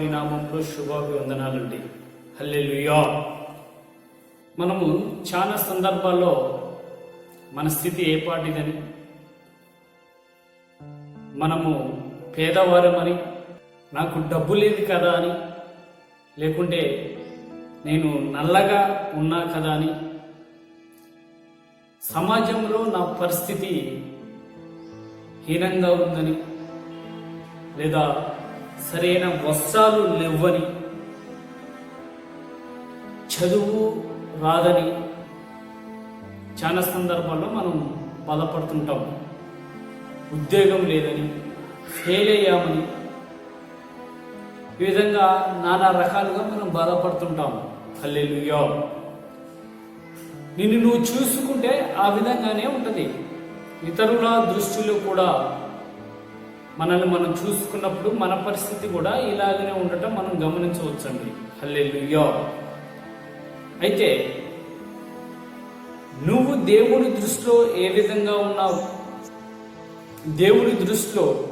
యేసుక్రీస్తు వారి నామంలో శుభాభివందనాలండి. హల్లెలుయా. మనము చాలా సందర్భాల్లో మన స్థితి ఏ పాటిదని మనము పేదవారమని నాకు డబ్బు లేదు కదా అని లేకుంటే నేను నల్లగా ఉన్నా కదా అని సమాజంలో నా పరిస్థితి హీనంగా ఉందని లేదా సరైన వస్త్రాలు లేవని చదువు రాదని చాలా సందర్భాల్లో మనం బాధపడుతుంటాం ఉద్యోగం లేదని ఫెయిల్ అయ్యామని ఈ విధంగా నానా రకాలుగా మనం బాధపడుతుంటాం హల్లెలూయా. నిన్ను నువ్వు చూసుకుంటే ఆ విధంగానే ఉంటుంది. ఇతరుల దృష్టిలో కూడా మనల్ని మనం చూసుకున్నప్పుడు మన పరిస్థితి కూడా ఇలాగనే ఉండటం మనం గమనించవచ్చండి. హల్లెలూయా. అయితే నువ్వు దేవుని దృష్టిలో ఏ విధంగా ఉన్నావు? దేవుడి దృష్టిలో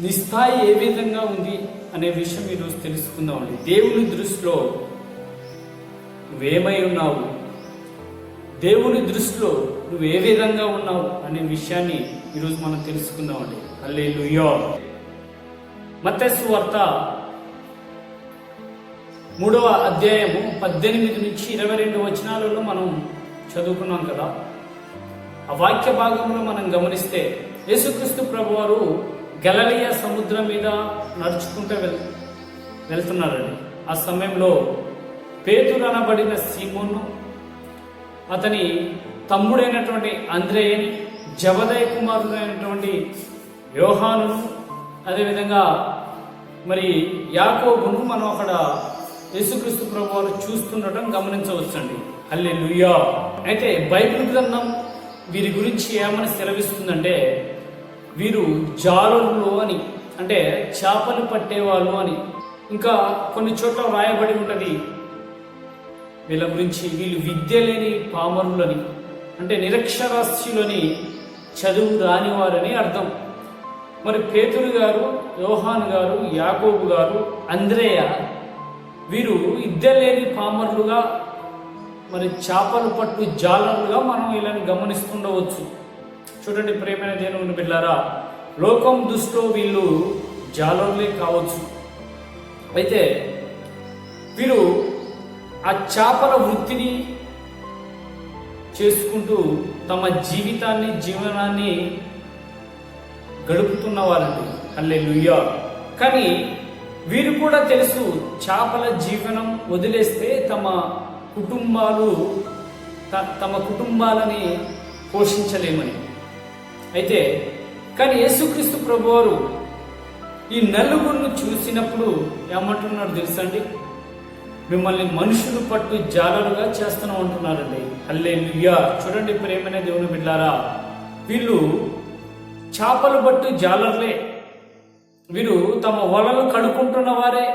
నీ స్థాయి ఏ విధంగా ఉంది అనే విషయం ఈరోజు తెలుసుకుందామండి. దేవుని దృష్టిలో నువ్వేమై ఉన్నావు? దేవుని దృష్టిలో నువ్వు ఏ విధంగా ఉన్నావు అనే విషయాన్ని ఈరోజు మనం తెలుసుకుందామండి. అల్లే లుయో మత్తసు వార్త మూడవ అధ్యాయము పద్దెనిమిది నుంచి ఇరవై రెండు వచనాలలో మనం చదువుకున్నాం కదా. ఆ వాక్య భాగంలో మనం గమనిస్తే యేసుక్రీస్తు ప్రభువారు గలలియ సముద్రం మీద నడుచుకుంటూ వెళ్ వెళ్తున్నారండి. ఆ సమయంలో పేతులు అనబడిన సీమోను అతని తమ్ముడైనటువంటి అంద్రేయని జబదయ కుమారుడైనటువంటి యోహానును అదేవిధంగా మరి యాకోబును మనం అక్కడ యేసుక్రీస్తు ప్రభు వారు చూస్తుండటం గమనించవచ్చండి. అల్లే లుయ్యా అయితే బైబిల్ గ్రంథం వీరి గురించి ఏమని సెలవిస్తుందంటే వీరు జారులు అని అంటే చేపలు పట్టేవాళ్ళు అని ఇంకా కొన్ని చోట్ల రాయబడి ఉంటుంది వీళ్ళ గురించి వీళ్ళు విద్య లేని పామరులని అంటే నిరక్షరాస్యులని చదువు రానివారని అర్థం. మరి పేతురు గారు యోహాన్ గారు యాకోబు గారు అంద్రేయ వీరు ఇద్దలేని లేని మరి చేపలు పట్టు జాలర్లుగా మనం వీళ్ళని గమనిస్తుండవచ్చు. చూడండి ప్రేమైన దేవుని బిడ్డారా లోకం దృష్టిలో వీళ్ళు జాలర్లే కావచ్చు. అయితే వీరు ఆ చేపల వృత్తిని చేసుకుంటూ తమ జీవితాన్ని జీవనాన్ని గడుపుతున్న వారండి అల్లే లుయ్యా కానీ వీరు కూడా తెలుసు చేపల జీవనం వదిలేస్తే తమ కుటుంబాలు త- తమ కుటుంబాలని పోషించలేమని. అయితే కానీ యేసుక్రీస్తు ప్రభువారు ఈ నలుగురిని చూసినప్పుడు ఏమంటున్నాడు తెలుసా అండి? మిమ్మల్ని మనుషులు పట్టు జాలరుగా చేస్తున్నాం అంటున్నారండి అల్లే చూడండి ప్రేమనే దేవుని బిడ్డారా. వీళ్ళు చేపలు పట్టు జాలర్లే. వీరు తమ వలలు కడుక్కుంటున్న వారే.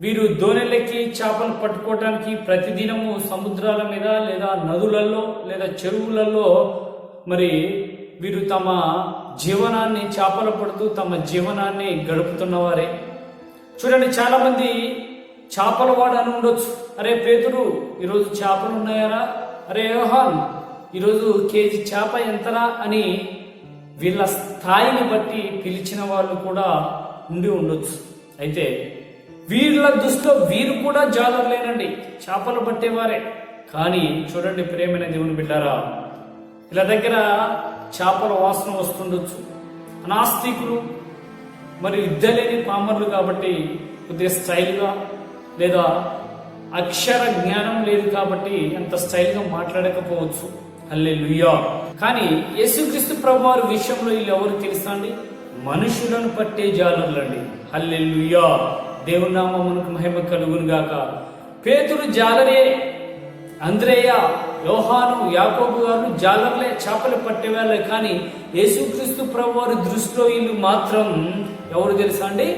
వీరు దోనెలెక్కి చేపలు పట్టుకోవటానికి ప్రతిదినము సముద్రాల మీద లేదా నదులలో లేదా చెరువులలో మరి వీరు తమ జీవనాన్ని చేపలు పడుతూ తమ జీవనాన్ని గడుపుతున్నవారే చూడండి చాలామంది చేపల వాడు అని ఉండొచ్చు. అరే పేతురు ఈరోజు చేపలు ఉన్నాయారా? అరే యోహాన్ ఈరోజు కేజీ చేప ఎంతరా అని వీళ్ళ స్థాయిని బట్టి పిలిచిన వాళ్ళు కూడా ఉండి ఉండొచ్చు. అయితే వీళ్ళ దృష్టిలో వీరు కూడా జాలర్లేనండి. చేపలు పట్టేవారే. కానీ చూడండి ప్రేమైన దేవుని బిడ్డారా వీళ్ళ దగ్గర చేపల వాసన వస్తుండొచ్చు. నాస్తికులు మరి యుద్ధలేని పామర్లు కాబట్టి కొద్దిగా స్టైల్గా లేదా అక్షర జ్ఞానం లేదు కాబట్టి అంత స్టైల్గా మాట్లాడకపోవచ్చు. అల్లే లుయా కానీ యేసుక్రీస్తు ప్రభు వారి విషయంలో వీళ్ళు ఎవరు తెలుసా అండి? మనుషులను పట్టే జాలర్లండి హల్లే లుయా దేవుని నామమునకు మహిమ కలుగును గాక పేతుడు జాలరే అంద్రేయ యోహాను యాకోబు గారు జాలర్లే చేపలు పట్టేవాళ్ళే. కానీ యేసుక్రీస్తు ప్రభు వారి దృష్టిలో వీళ్ళు మాత్రం ఎవరు తెలుసా అండి?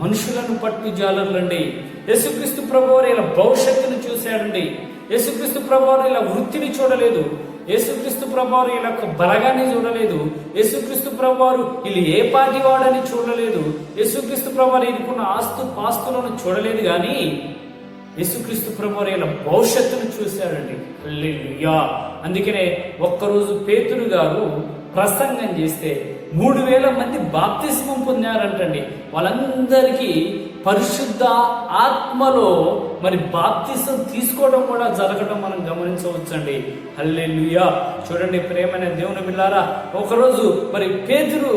మనుషులను పట్టు జాలర్లండి యేసుక్రీస్తు ప్రభువారు ఇలా భవిష్యత్తును చూశాడండి. యేసుక్రీస్తు ప్రభువారు ఇలా వృత్తిని చూడలేదు. యేసుక్రీస్తు ప్రభువారు ఇలా యొక్క బలగాన్ని చూడలేదు. యేసుక్రీస్తు ప్రభువారు వీళ్ళు ఏ పార్టీ వాడని చూడలేదు. యేసుక్రీస్తు ప్రభువారు వీళ్ళకున్న ఆస్తు పాస్తులను చూడలేదు కానీ యేసుక్రీస్తు ప్రభువారు ఇలా భవిష్యత్తును చూశాడండి. యా అందుకనే ఒక్కరోజు పేతురు గారు ప్రసంగం చేస్తే మూడు వేల మంది బాప్తిస్మం పొందారంటండి. వాళ్ళందరికీ పరిశుద్ధ ఆత్మలో మరి బాప్తిసం తీసుకోవడం కూడా జరగడం మనం గమనించవచ్చండి. హల్లే చూడండి ప్రేమైన దేవుని బిల్లారా ఒకరోజు మరి పేతురు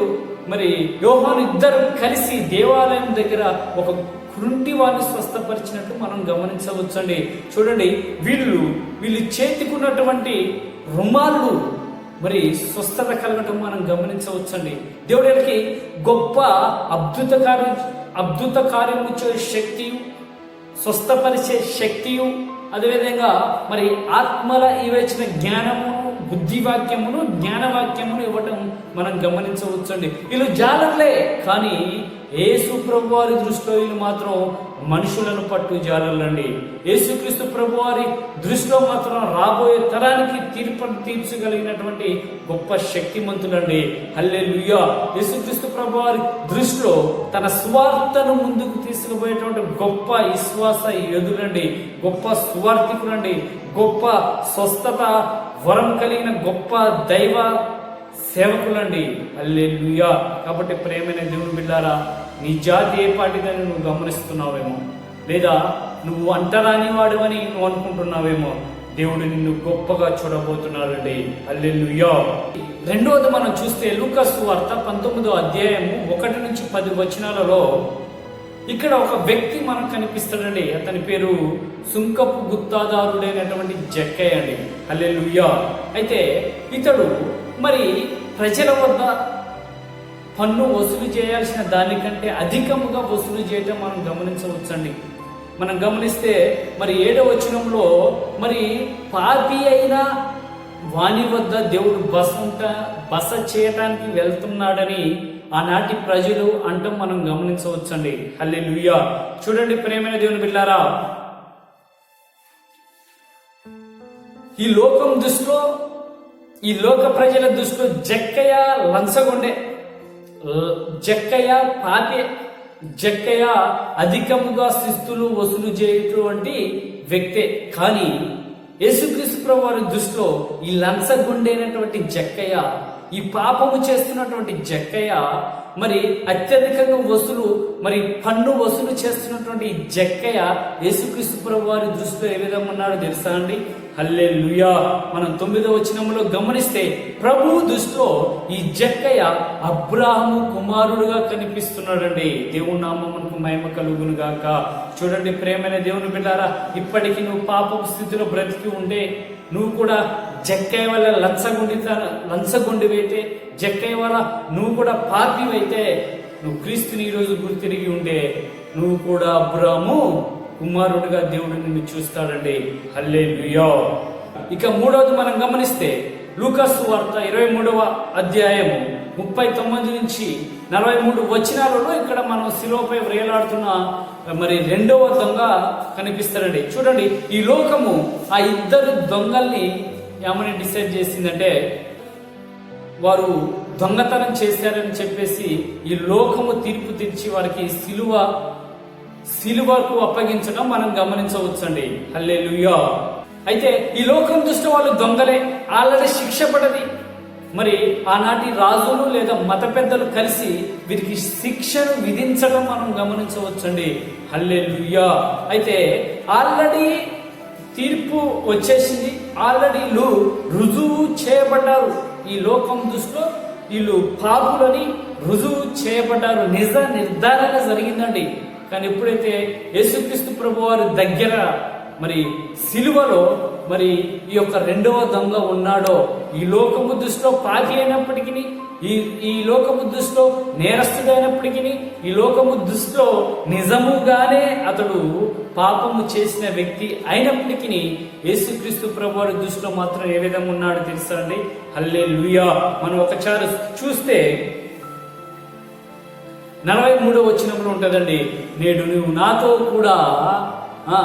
మరి యోహాను ఇద్దరు కలిసి దేవాలయం దగ్గర ఒక కృంటి వారిని స్వస్థపరిచినట్టు మనం గమనించవచ్చండి. చూడండి వీళ్ళు వీళ్ళు చేతికున్నటువంటి రుమాలు మరి స్వస్థత కలగటం మనం గమనించవచ్చండి. దేవుడికి గొప్ప అద్భుత కార్యం అద్భుత కార్యం చేసే శక్తి స్వస్థపరిచే శక్తియు అదేవిధంగా మరి ఆత్మల ఇవ్వచ్చిన జ్ఞానమును బుద్ధివాక్యమును జ్ఞానవాక్యమును ఇవ్వటం మనం గమనించవచ్చండి. వీళ్ళు జాలర్లే కానీ యేసు ప్రభు వారి దృష్టిలో వీళ్ళు మాత్రం మనుషులను పట్టు జాలర్లండి యేసుక్రీస్తు ప్రభు వారి దృష్టిలో మాత్రం రాబోయే తరానికి తీర్పు తీర్చగలిగినటువంటి గొప్ప శక్తిమంతులండి. హల్లే లుయ్యా యేసుక్రీస్తు ప్రభు వారి దృష్టిలో తన స్వార్థను ముందుకు తీసుకుపోయేటువంటి గొప్ప విశ్వాస యోధులండి. గొప్ప స్వార్థికులండి. గొప్ప స్వస్థత వరం కలిగిన గొప్ప దైవ సేవకులండి. అల్లెలుయా కాబట్టి ప్రేమైన దేవుని బిడ్డారా నీ జాతి ఏ పాటిదని నువ్వు గమనిస్తున్నావేమో? లేదా నువ్వు అంటరాని వాడివని నువ్వు అనుకుంటున్నావేమో? దేవుడు నిన్ను గొప్పగా చూడబోతున్నాడండి. అల్లెలుయా రెండవది మనం చూస్తే లూకస్ వార్త పంతొమ్మిదో అధ్యాయము ఒకటి నుంచి పది వచనాలలో ఇక్కడ ఒక వ్యక్తి మనకు కనిపిస్తాడండి. అతని పేరు సుంకపు గుత్తాదారుడైనటువంటి జక్కయ్య అండి. అల్లెలుయ్యా అయితే ఇతడు మరి ప్రజల వద్ద పన్ను వసూలు చేయాల్సిన దానికంటే అధికముగా వసూలు చేయటం మనం గమనించవచ్చండి. మనం గమనిస్తే మరి ఏడవ వచనంలో మరి పాపి అయిన వాణి వద్ద దేవుడు బస ఉంట బస చేయటానికి వెళ్తున్నాడని ఆనాటి ప్రజలు అంటం మనం గమనించవచ్చండి. హల్లే చూడండి ప్రేమైన దేవుని పిల్లారా ఈ లోకం దృష్టిలో ఈ లోక ప్రజల దృష్టిలో జక్కయ్య లంచగుండే జక్కయ్య పాపే జక్కయ్య అధికముగా శిస్తులు వసూలు చేయటువంటి వ్యక్తే. కానీ యేసుక్రీస్తు వారి దృష్టిలో ఈ లంచగొండైనటువంటి జక్కయ్య ఈ పాపము చేస్తున్నటువంటి జక్కయ్య మరి అత్యధికంగా వసూలు మరి పన్ను వసూలు చేస్తున్నటువంటి జక్కయ్య యేసుక్రీస్తు వారి దృష్టిలో ఏ విధంగా ఉన్నాడో తెలుసా అండి? హల్లే మనం తొమ్మిదో వచనంలో గమనిస్తే ప్రభు దృష్టిలో ఈ జక్కయ్య అబ్రాహము కుమారుడుగా కనిపిస్తున్నాడండి. దేవుని నామమునకు మహిమ కలుగును గాక. చూడండి ప్రేమైన దేవుని బిడ్డారా ఇప్పటికీ నువ్వు పాపపు స్థితిలో బ్రతికి ఉండే నువ్వు కూడా జక్కయ్య వల్ల లంచగొండి లంచగొండివైతే జక్కయ్య వల్ల నువ్వు కూడా పాపివైతే నువ్వు క్రీస్తుని ఈరోజు గుర్తిరిగి ఉండే నువ్వు కూడా అబ్రాము కుమారుడిగా దేవుడు నిన్ను చూస్తాడండి. హల్లే ఇక మూడవది మనం గమనిస్తే లూకాసు వార్త ఇరవై మూడవ అధ్యాయము ముప్పై తొమ్మిది నుంచి నలభై మూడు వచనాలలో ఇక్కడ మనం శిలోపై వేలాడుతున్న మరి రెండవ దొంగ కనిపిస్తాడండి. చూడండి ఈ లోకము ఆ ఇద్దరు దొంగల్ని ఏమని డిసైడ్ చేసిందంటే వారు దొంగతనం చేశారని చెప్పేసి ఈ లోకము తీర్పు తెచ్చి వారికి సిలువ సిలువకు అప్పగించడం మనం గమనించవచ్చండి. హల్లే అయితే ఈ లోకం దృష్టి వాళ్ళు దొంగలే ఆల్రెడీ శిక్ష పడది. మరి ఆనాటి రాజులు లేదా మత పెద్దలు కలిసి వీరికి శిక్షను విధించడం మనం గమనించవచ్చండి. హల్లే అయితే ఆల్రెడీ తీర్పు వచ్చేసింది. ఆల్రెడీ వీళ్ళు రుజువు చేయబడ్డారు. ఈ లోకం దృష్టిలో వీళ్ళు పాపులని రుజువు చేయబడ్డారు. నిజ నిర్ధారణ జరిగిందండి. కానీ ఎప్పుడైతే యేసుక్రీస్తు ప్రభు వారి దగ్గర మరి సిలువలో మరి ఈ యొక్క రెండవ దొంగ ఉన్నాడో ఈ లోకము దృష్టిలో పాపి అయినప్పటికీ ఈ ఈ లోకము దృష్టిలో నేరస్తుడైనప్పటికీ ఈ లోకము దృష్టిలో నిజముగానే అతడు పాపము చేసిన వ్యక్తి అయినప్పటికీ యేసుక్రీస్తు ప్రభు వారి దృష్టిలో మాత్రం ఏ విధంగా ఉన్నాడో తెలుసా అండి? హల్లే మనం ఒకసారి చూస్తే నలభై మూడో వచనంలో ఉంటుందండి నేడు నువ్వు నాతో కూడా పరదేశిలో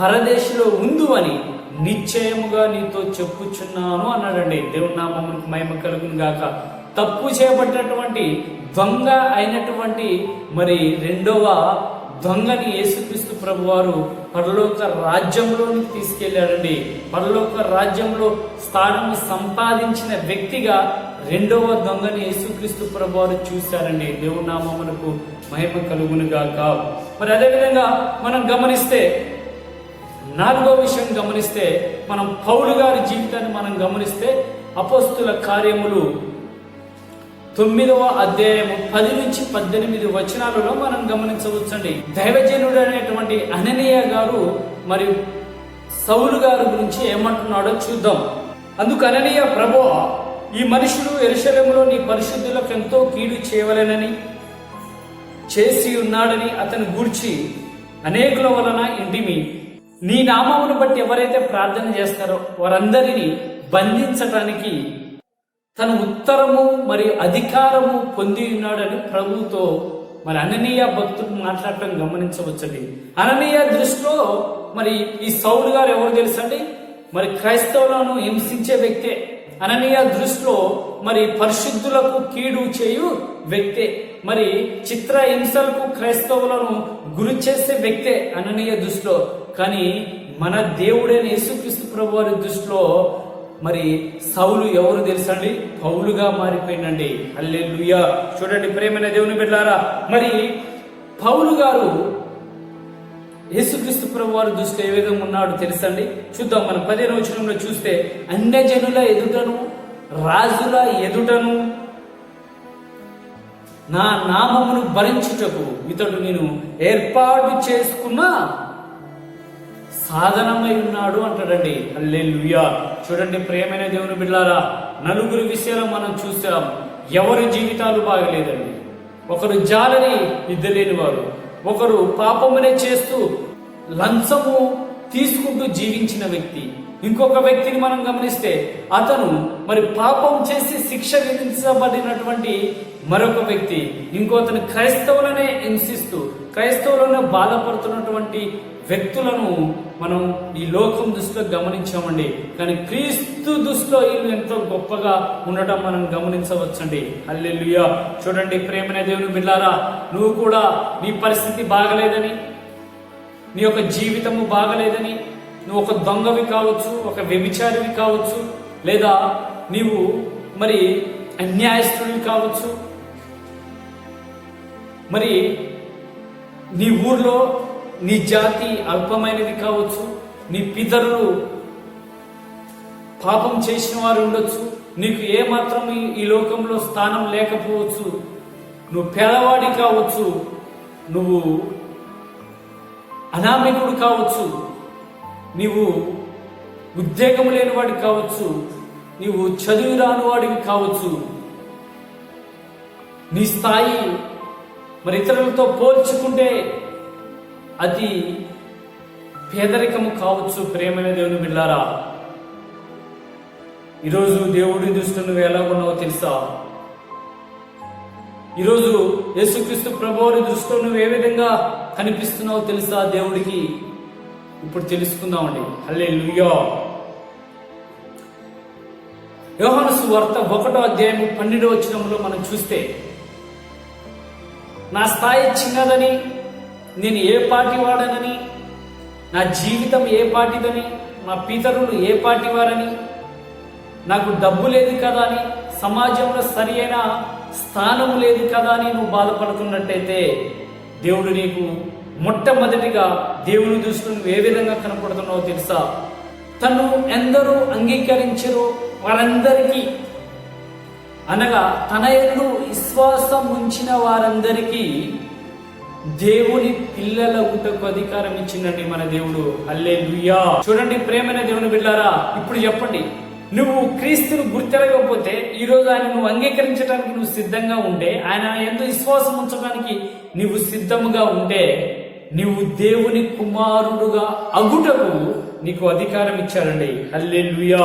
పరదేశంలో ఉందు అని నిశ్చయముగా నీతో చెప్పుచున్నాను అన్నాడండి. దేవుడు నా మమ్మల్ని మహిమ కలుగును గాక. తప్పు చేయబడినటువంటి దొంగ అయినటువంటి మరి రెండవ దొంగని యేసుక్రీస్తు ప్రభువారు పరలోక రాజ్యంలోనికి తీసుకెళ్ళాడండి. పరలోక రాజ్యంలో స్థానం సంపాదించిన వ్యక్తిగా రెండవ దొంగని యేసుక్రీస్తు ప్రభువారు చూశారండి. దేవుని నామమునకు మహిమ కలుగును గాక మరి అదేవిధంగా మనం గమనిస్తే నాలుగో విషయం గమనిస్తే మనం పౌలు గారి జీవితాన్ని మనం గమనిస్తే అపోస్తుల కార్యములు తొమ్మిదవ అధ్యాయము పది నుంచి పద్దెనిమిది వచనాలలో మనం గమనించవచ్చండి. దైవజనుడు అనేటువంటి అననీయ గారు మరియు సౌలు గారి గురించి ఏమంటున్నాడో చూద్దాం. అందుకు అననీయ ప్రభు ఈ మనుషులు ఎరుశలంలో నీ పరిశుద్ధులకు ఎంతో కీడు చేయవలెనని చేసి ఉన్నాడని అతను గూర్చి అనేకుల వలన ఇంటిమి. నీ నామమును బట్టి ఎవరైతే ప్రార్థన చేస్తారో వారందరినీ బంధించటానికి తన ఉత్తరము మరియు అధికారము పొంది ఉన్నాడని ప్రభువుతో మరి అననీయ భక్తుడు మాట్లాడటం గమనించవచ్చండి. అననీయ దృష్టిలో మరి ఈ సౌలు గారు ఎవరు తెలుసండి? మరి క్రైస్తవులను హింసించే వ్యక్తే అననీయ దృష్టిలో మరి పరిశుద్ధులకు కీడు చేయు వ్యక్తే. మరి చిత్ర హింసలకు క్రైస్తవులను గురి చేసే వ్యక్తే అననీయ దృష్టిలో. కానీ మన దేవుడైన యేసుక్రీస్తు ప్రభు వారి దృష్టిలో మరి సౌలు ఎవరు తెలుసండి? పౌలుగా మారిపోయిందండి. అల్లెలుయ్యా చూడండి ప్రేమైన దేవుని బిడ్డారా మరి పౌలు గారు యేసుక్రీస్తు ప్రభు వారి దృష్టిలో ఏ విధంగా ఉన్నాడు తెలుసండి? చూద్దాం మనం పదిహేను వచనంలో చూస్తే అన్యజనుల ఎదుటను రాజుల ఎదుటను నా నామమును భరించుటకు ఇతడు నేను ఏర్పాటు చేసుకున్న సాధనమై ఉన్నాడు అంటాడండి. అల్లెలుయ్యా చూడండి ప్రేమైన దేవుని బిడ్డారా నలుగురు విషయాలు మనం చూసాం. ఎవరి జీవితాలు బాగలేదండి. ఒకరు జాలని ఇద్దలేని వారు ఒకరు పాపమునే చేస్తూ లంచము తీసుకుంటూ జీవించిన వ్యక్తి. ఇంకొక వ్యక్తిని మనం గమనిస్తే అతను మరి పాపం చేసి శిక్ష విధించబడినటువంటి మరొక వ్యక్తి. ఇంకో అతను క్రైస్తవులనే హింసిస్తూ క్రైస్తవులను బాధపడుతున్నటువంటి వ్యక్తులను మనం ఈ లోకం దృష్టిలో గమనించామండి. కానీ క్రీస్తు దృష్టిలో వీళ్ళు ఎంతో గొప్పగా ఉండటం మనం గమనించవచ్చండి. అల్లెలుయ్యా చూడండి ప్రేమనే దేవుని బిల్లారా నువ్వు కూడా నీ పరిస్థితి బాగలేదని నీ యొక్క జీవితము బాగలేదని నువ్వు ఒక దొంగవి కావచ్చు ఒక వ్యభిచారివి కావచ్చు లేదా నీవు మరి అన్యాయస్తుడివి కావచ్చు మరి నీ ఊర్లో నీ జాతి అల్పమైనది కావచ్చు నీ పితరులు పాపం చేసిన వారు ఉండొచ్చు నీకు ఏ మాత్రం ఈ- లోకంలో స్థానం లేకపోవచ్చు నువ్వు పేదవాడి కావచ్చు నువ్వు అనామికుడు కావచ్చు నీవు ఉద్యోగం లేని వాడికి కావచ్చు నీవు చదువు రాని వాడికి కావచ్చు నీ స్థాయి మరి ఇతరులతో పోల్చుకుంటే అది పేదరికము కావచ్చు ప్రేమైన దేవుని బిళ్ళారా? ఈరోజు దేవుడి దృష్టి నువ్వు ఎలా ఉన్నావో తెలుసా? ఈరోజు యేసుక్రీస్తు ప్రభువుని దృష్టిలో నువ్వు ఏ విధంగా కనిపిస్తున్నావో తెలుసా దేవుడికి? ఇప్పుడు తెలుసుకుందామండి. హల్లే లుయో యోహాను సువార్త ఒకటో అధ్యాయం పన్నెండో వచ్చినప్పుడు మనం చూస్తే నా స్థాయి చిన్నదని నేను ఏ పార్టీ వాడనని నా జీవితం ఏ పార్టీదని నా పితరులు ఏ పార్టీ వారని నాకు డబ్బు లేదు కదా అని సమాజంలో సరి అయిన స్థానం లేదు కదా అని నువ్వు బాధపడుతున్నట్టయితే దేవుడు నీకు మొట్టమొదటిగా దేవుని దృష్టిని నువ్వు ఏ విధంగా కనపడుతున్నావో తెలుసా? తను ఎందరూ అంగీకరించరు వారందరికీ అనగా తన ఎందు విశ్వాసం ఉంచిన వారందరికీ దేవుని పిల్లల గుటకు అధికారం ఇచ్చిందండి మన దేవుడు. అల్లే చూడండి ప్రేమైన దేవుని బిడ్డారా ఇప్పుడు చెప్పండి. నువ్వు క్రీస్తును గుర్తెరగకపోతే ఈ రోజు ఆయన నువ్వు అంగీకరించడానికి నువ్వు సిద్ధంగా ఉంటే ఆయన ఎంతో విశ్వాసం ఉంచడానికి నువ్వు సిద్ధముగా ఉంటే నువ్వు దేవుని కుమారుడుగా అగుటకు నీకు అధికారం ఇచ్చారండి. హల్లెలూయా.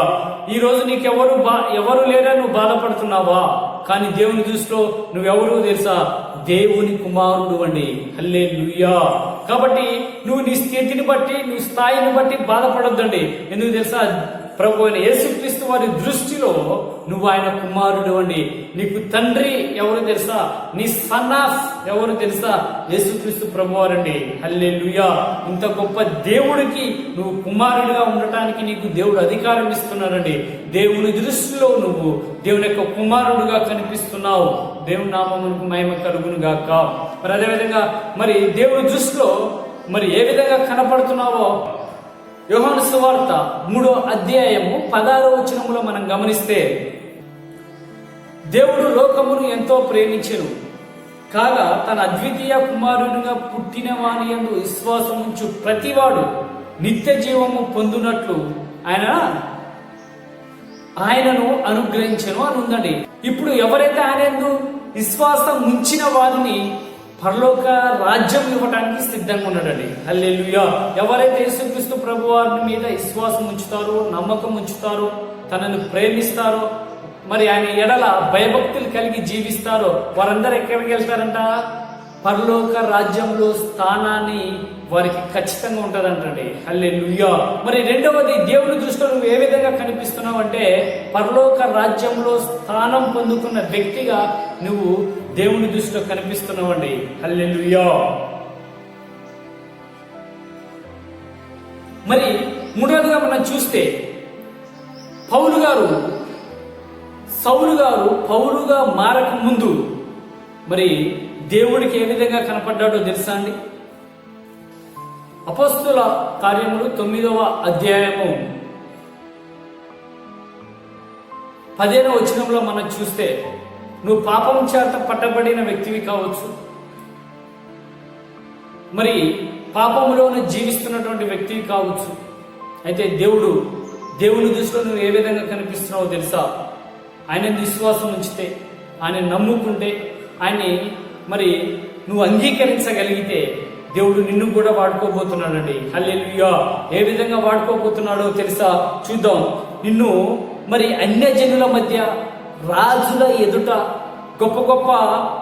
ఈ రోజు నీకెవరు బా ఎవరు లేరా నువ్వు బాధపడుతున్నావా? కానీ దేవుని దృష్టిలో నువ్వెవరు తెలుసా? దేవుని కుమారుడు అండి హల్లే కాబట్టి నువ్వు నీ స్థితిని బట్టి నీ స్థాయిని బట్టి బాధపడొద్దండి. ఎందుకు తెలుసా? ప్రభు అయిన యేసుక్రీస్తు వారి దృష్టిలో నువ్వు ఆయన కుమారుడు అండి నీకు తండ్రి ఎవరు తెలుసా? నీ సన్ ఆఫ్ ఎవరు తెలుసా? యేసుక్రీస్తు ప్రభు వారండి హల్లే ఇంత గొప్ప దేవుడికి నువ్వు కుమారుడిగా ఉండటానికి నీకు దేవుడు అధికారం ఇస్తున్నారండి. దేవుని దృష్టిలో నువ్వు దేవుని యొక్క కుమారుడుగా కనిపిస్తున్నావు. దేవుని నామమునకు మహిమ కలుగును గాక. మరి అదేవిధంగా మరి దేవుని దృష్టిలో మరి ఏ విధంగా కనపడుతున్నావో యోహాను సువార్త మూడో అధ్యాయము పదారో వచనములో మనం గమనిస్తే దేవుడు లోకమును ఎంతో ప్రేమించను. కాగా తన అద్వితీయ కుమారునిగా పుట్టిన వాని యందు విశ్వాసం ఉంచు ప్రతివాడు నిత్య జీవము పొందునట్లు ఆయన ఆయనను అనుగ్రహించను అని ఉందండి. ఇప్పుడు ఎవరైతే ఆయన విశ్వాసం ఉంచిన వారిని పరలోక రాజ్యం ఇవ్వడానికి సిద్ధంగా ఉన్నాడండి. హల్లెలుయా. ఎవరైతే యేసుక్రీస్తు ప్రభు వారి మీద విశ్వాసం ఉంచుతారో నమ్మకం ఉంచుతారో తనను ప్రేమిస్తారో మరి ఆయన ఎడల భయభక్తులు కలిగి జీవిస్తారో వారందరూ ఎక్కడికి వెళ్తారంట? పరలోక రాజ్యంలో స్థానాన్ని వారికి ఖచ్చితంగా ఉంటుందంటండి. హల్లే మరి రెండవది దేవుని దృష్టిలో నువ్వు ఏ విధంగా కనిపిస్తున్నావు అంటే పరలోక రాజ్యంలో స్థానం పొందుకున్న వ్యక్తిగా నువ్వు దేవుని దృష్టిలో కనిపిస్తున్నామండి హల్లే మరి మూడవదిగా మనం చూస్తే పౌలు గారు సౌలు గారు పౌలుగా మారక ముందు మరి దేవుడికి ఏ విధంగా కనపడ్డాడో తెలుసా అండి? అపస్తుల కార్యములు తొమ్మిదవ అధ్యాయము పదిహేనవ వచనంలో మనం చూస్తే నువ్వు పాపం చేత పట్టబడిన వ్యక్తివి కావచ్చు. మరి పాపంలోనే జీవిస్తున్నటువంటి వ్యక్తివి కావచ్చు. అయితే దేవుడు దేవుని దృష్టిలో నువ్వు ఏ విధంగా కనిపిస్తున్నావో తెలుసా? ఆయన విశ్వాసం ఉంచితే ఆయన నమ్ముకుంటే ఆయన్ని మరి నువ్వు అంగీకరించగలిగితే దేవుడు నిన్ను కూడా వాడుకోబోతున్నాడండి. హల్లెలూయా! ఏ విధంగా వాడుకోబోతున్నాడో తెలుసా? చూద్దాం. నిన్ను మరి అన్యజనుల మధ్య రాజుల ఎదుట గొప్ప గొప్ప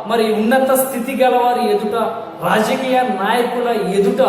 మరి ఉన్నత స్థితి గలవారి ఎదుట రాజకీయ నాయకుల ఎదుట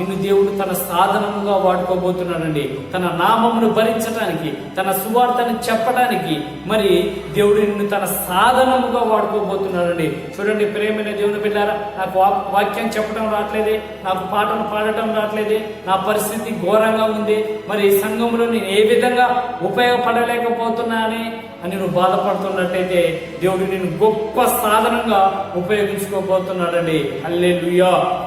నిన్ను దేవుడు తన సాధనముగా వాడుకోబోతున్నాడండి. తన నామమును భరించడానికి తన సువార్తను చెప్పడానికి మరి దేవుడు నిన్ను తన సాధనముగా వాడుకోబోతున్నాడండి. చూడండి ప్రేమైన దేవుని బిడ్డారా నాకు వా- వాక్యం చెప్పడం రావట్లేదే నాకు పాటలు పాడటం రావట్లేదే నా పరిస్థితి ఘోరంగా ఉంది. మరి ఈ సంఘంలో నేను ఏ విధంగా ఉపయోగపడలేకపోతున్నానే అని నువ్వు బాధపడుతున్నట్టయితే దేవుడు నేను గొప్ప సాధనంగా ఉపయోగించుకోబోతున్నాడండి. అల్లే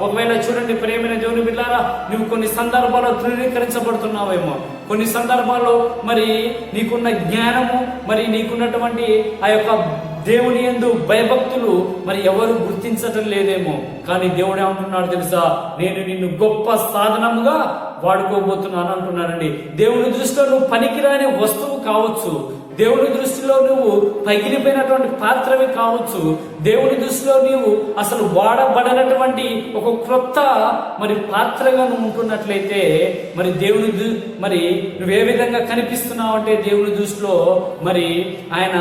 ఒకవేళ చూడండి ప్రేమైన దేవుని బిడ్డారా నువ్వు కొన్ని సందర్భాల్లో ధృవీకరించబడుతున్నావేమో. కొన్ని సందర్భాల్లో మరి నీకున్న జ్ఞానము మరి నీకున్నటువంటి ఆ యొక్క దేవుని యందు భయభక్తులు మరి ఎవరు గుర్తించటం లేదేమో. కానీ దేవుడు ఏమంటున్నాడు తెలుసా? నేను నిన్ను గొప్ప సాధనముగా వాడుకోబోతున్నాను అంటున్నానండి దేవుని దృష్టిలో నువ్వు పనికిరాని వస్తువు కావచ్చు. దేవుని దృష్టిలో నువ్వు పగిలిపోయినటువంటి పాత్రవి కావచ్చు. దేవుని దృష్టిలో నీవు అసలు వాడబడనటువంటి ఒక క్రొత్త మరి పాత్రగా నువ్వు ఉంటున్నట్లయితే మరి దేవుని మరి నువ్వు ఏ విధంగా కనిపిస్తున్నావు అంటే దేవుని దృష్టిలో మరి ఆయన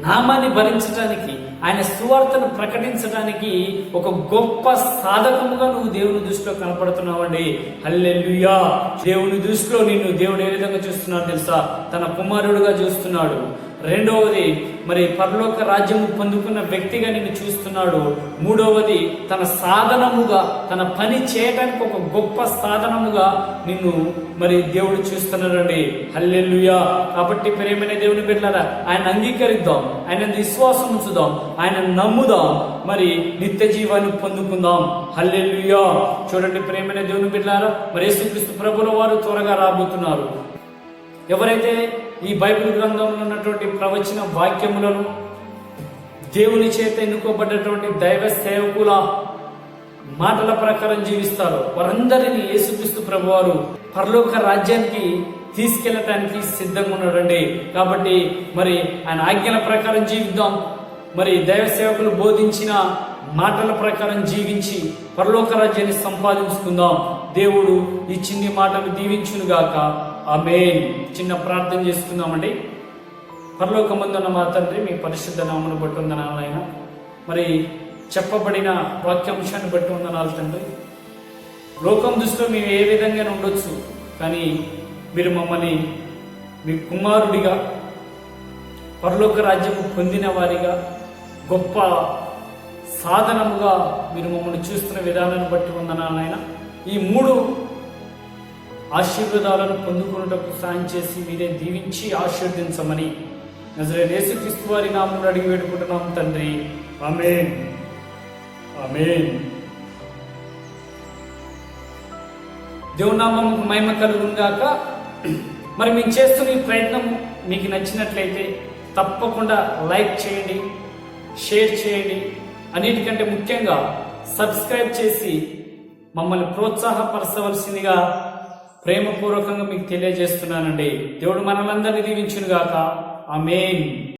నామాన్ని భరించడానికి ఆయన సువార్తను ప్రకటించడానికి ఒక గొప్ప సాధకముగా నువ్వు దేవుని దృష్టిలో కనపడుతున్నావండి. హల్లెలూయా! దేవుని దృష్టిలో నిన్ను దేవుడు ఏ విధంగా చూస్తున్నాడు తెలుసా? తన కుమారుడుగా చూస్తున్నాడు. రెండవది మరి పరలోక రాజ్యము పొందుకున్న వ్యక్తిగా నిన్ను చూస్తున్నాడు. మూడవది తన సాధనముగా తన పని చేయడానికి ఒక గొప్ప సాధనముగా నిన్ను మరి దేవుడు చూస్తున్నాడండి. హల్లెల్లుయా కాబట్టి ప్రేమైన దేవుని బిడ్డలారా ఆయన అంగీకరిద్దాం ఆయన విశ్వాసం ఉంచుదాం ఆయన నమ్ముదాం మరి నిత్య జీవాన్ని పొందుకుందాం. హల్లెల్లుయా చూడండి ప్రేమైన దేవుని బిడ్డలారా మరి యేసుక్రీస్తు ప్రభుల వారు త్వరగా రాబోతున్నారు. ఎవరైతే ఈ బైబిల్ గ్రంథంలో ఉన్నటువంటి ప్రవచన వాక్యములను దేవుని చేత ఎన్నుకోబడ్డటువంటి దైవ సేవకుల మాటల ప్రకారం జీవిస్తారు. వారందరినీ యేసుక్రీస్తు ప్రభువారు పరలోక రాజ్యానికి తీసుకెళ్ళటానికి సిద్ధంగా ఉన్నాడండి. కాబట్టి మరి ఆయన ఆజ్ఞల ప్రకారం జీవిద్దాం. మరి దైవ సేవకులు బోధించిన మాటల ప్రకారం జీవించి పరలోక రాజ్యాన్ని సంపాదించుకుందాం. దేవుడు ఈ చిన్ని మాటలు దీవించునుగాక. ఆమెన్. చిన్న ప్రార్థన చేసుకుందామండి. పరలోకమందున్న మా తండ్రి మీ పరిశుద్ధ నామను బట్టి ఉందనాలైనా మరి చెప్పబడిన వాక్యాంశాన్ని బట్టి ఉందనాలు తండ్రి. లోకం దృష్టిలో మేము ఏ విధంగా ఉండొచ్చు కానీ మీరు మమ్మల్ని మీ కుమారుడిగా పరలోక రాజ్యము పొందిన వారిగా గొప్ప సాధనముగా మీరు మమ్మల్ని చూస్తున్న విధానాన్ని బట్టి ఉందనాలైనా ఈ మూడు ఆశీర్వాదాలను పొందుకున్నటకు సాయం చేసి మీరే దీవించి ఆశీర్వదించమని నజరే యేసుక్రీస్తు వారి నామములు అడిగి వేడుకుంటున్నాం తండ్రి. అమేన్ అమేన్ దేవుని మహిమ కలుగుగాక మరి మేము చేస్తున్న ఈ ప్రయత్నం మీకు నచ్చినట్లయితే తప్పకుండా లైక్ చేయండి షేర్ చేయండి. అన్నిటికంటే ముఖ్యంగా సబ్స్క్రైబ్ చేసి మమ్మల్ని ప్రోత్సాహపరచవలసిందిగా ప్రేమపూర్వకంగా మీకు తెలియజేస్తున్నానండి. దేవుడు మనలందరినీ దీవించునుగాక. ఆమెన్.